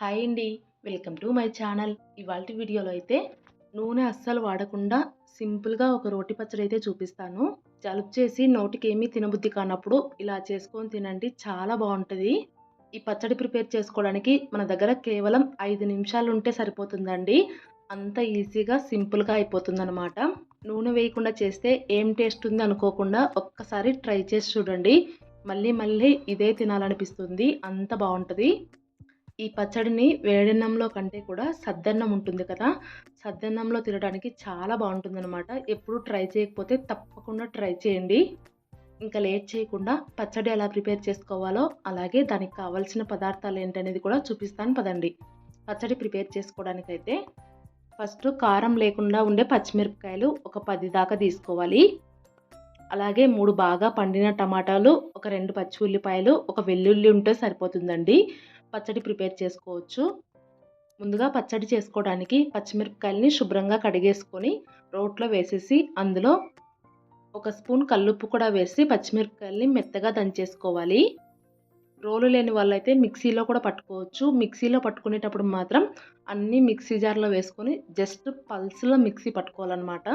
Hi అండి. Welcome to my channel. ఇవాళ వీడియోలో అయితే నూనె అస్సలు వాడకుండా సింపుల్గా ఒక రోటి పచ్చడి అయితే చూపిస్తాను. జలుబు చేసి నోటికి ఏమీ తినబుద్ధి కానప్పుడు ఇలా చేసుకొని తినండి చాలా బాగుంటుంది. ఈ పచ్చడి ప్రిపేర్ చేసుకోవడానికి మన దగ్గర కేవలం ఐదు నిమిషాలు ఉంటే సరిపోతుందండి. అంత ఈజీగా సింపుల్గా అయిపోతుంది అనమాట నూనె వేయకుండా చేస్తే ఏం టేస్ట్ ఉంది అనుకోకుండా ఒక్కసారి ట్రై చేసి చూడండి. మళ్ళీ మళ్ళీ ఇదే తినాలనిపిస్తుంది. అంత బాగుంటుంది. ఈ పచ్చడిని వేడన్నంలో కంటే కూడా సద్దన్నం ఉంటుంది కదా సద్దన్నంలో తినడానికి చాలా బాగుంటుంది అనమాట ఎప్పుడు ట్రై చేయకపోతే తప్పకుండా ట్రై చేయండి. ఇంకా లేట్ చేయకుండా పచ్చడి ఎలా ప్రిపేర్ చేసుకోవాలో అలాగే దానికి కావాల్సిన పదార్థాలు ఏంటనేది కూడా చూపిస్తాను పదండి. పచ్చడి ప్రిపేర్ చేసుకోవడానికైతే ఫస్ట్ కారం లేకుండా ఉండే పచ్చిమిరపకాయలు ఒక పది దాకా తీసుకోవాలి. అలాగే మూడు బాగా పండిన టమాటాలు ఒక రెండు పచ్చి ఉల్లిపాయలు ఒక వెల్లుల్లి ఉంటే సరిపోతుందండి. పచ్చడి ప్రిపేర్ చేసుకోవచ్చు. ముందుగా పచ్చడి చేసుకోవడానికి పచ్చిమిరపకాయలని శుభ్రంగా కడిగేసుకొని రోట్లో వేసేసి అందులో ఒక స్పూన్ కల్లుప్పు కూడా వేసి పచ్చిమిరపకాయలని మెత్తగా దంచేసుకోవాలి. రోలు లేని వాళ్ళైతే మిక్సీలో కూడా పట్టుకోవచ్చు. మిక్సీలో పట్టుకునేటప్పుడు మాత్రం అన్నీ మిక్సీ జార్లో వేసుకొని జస్ట్ పల్స్లో మిక్సీ పట్టుకోవాలన్నమాట.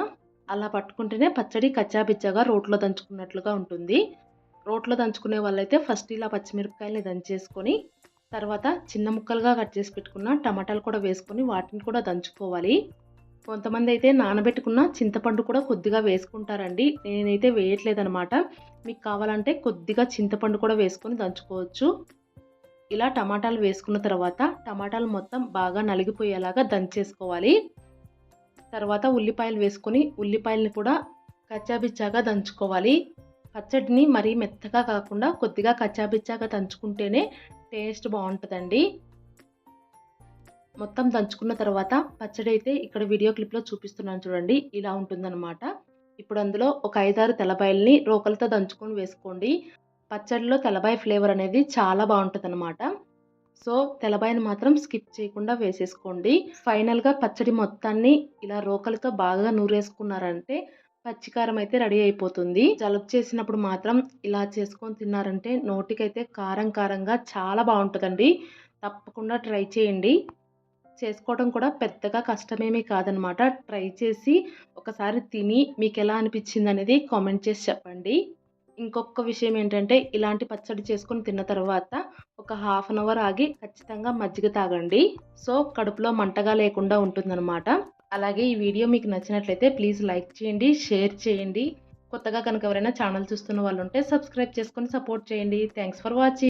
అలా పట్టుకుంటేనే పచ్చడి కచ్చాపిచ్చాగా రోట్లో దంచుకున్నట్లుగా ఉంటుంది. రోట్లో దంచుకునే వాళ్ళైతే ఫస్ట్ ఇలా పచ్చిమిరపకాయలని దంచేసుకొని తర్వాత చిన్న ముక్కలుగా కట్ చేసి పెట్టుకున్న టమాటాలు కూడా వేసుకొని వాటిని కూడా దంచుకోవాలి. కొంతమంది అయితే నానబెట్టుకున్న చింతపండు కూడా కొద్దిగా వేసుకుంటారండి. నేనైతే వేయట్లేదనమాట. మీకు కావాలంటే కొద్దిగా చింతపండు కూడా వేసుకొని దంచుకోవచ్చు. ఇలా టమాటాలు వేసుకున్న తర్వాత టమాటాలు మొత్తం బాగా నలిగిపోయేలాగా దంచేసుకోవాలి. తర్వాత ఉల్లిపాయలు వేసుకొని ఉల్లిపాయలని కూడా కచ్చాబిచ్చాగా దంచుకోవాలి. పచ్చడిని మరీ మెత్తగా కాకుండా కొద్దిగా కచ్చాబిచ్చాగా దంచుకుంటేనే టేస్ట్ బాగుంటుందండి. మొత్తం దంచుకున్న తర్వాత పచ్చడి అయితే ఇక్కడ వీడియో క్లిప్లో చూపిస్తున్నాను చూడండి ఇలా ఉంటుందన్నమాట. ఇప్పుడు అందులో ఒక ఐదారు తెల్లబాయల్ని రోకలతో దంచుకొని వేసుకోండి. పచ్చడిలో తెల్లబాయ ఫ్లేవర్ అనేది చాలా బాగుంటుంది అనమాట సో తెల్లబాయని మాత్రం స్కిప్ చేయకుండా వేసేసుకోండి. ఫైనల్గా పచ్చడి మొత్తాన్ని ఇలా రోకలతో బాగా నూరేసుకున్నారంటే పచ్చికారం అయితే రెడీ అయిపోతుంది. జలుబు చేసినప్పుడు మాత్రం ఇలా చేసుకొని తిన్నారంటే నోటికైతే కారం కారంగా చాలా బాగుంటుందండి. తప్పకుండా ట్రై చేయండి. చేసుకోవడం కూడా పెద్దగా కష్టమేమీ కాదనమాట. ట్రై చేసి ఒకసారి తిని మీకు ఎలా అనిపించింది అనేది కామెంట్ చేసి చెప్పండి. ఇంకొక విషయం ఏంటంటే ఇలాంటి పచ్చడి చేసుకొని తిన్న తర్వాత ఒక హాఫ్ అన్ అవర్ ఆగి ఖచ్చితంగా మజ్జిగ తాగండి. సో కడుపులో మంటగా లేకుండా ఉంటుందన్నమాట. అలాగే ఈ వీడియో మీకు నచ్చినట్లయితే ప్లీజ్ లైక్ చేయండి షేర్ చేయండి. కొత్తగా కనుక ఎవరైనా ఛానల్ చూస్తున్న వాళ్ళు ఉంటే సబ్స్క్రైబ్ చేసుకొని సపోర్ట్ చేయండి. Thanks for watching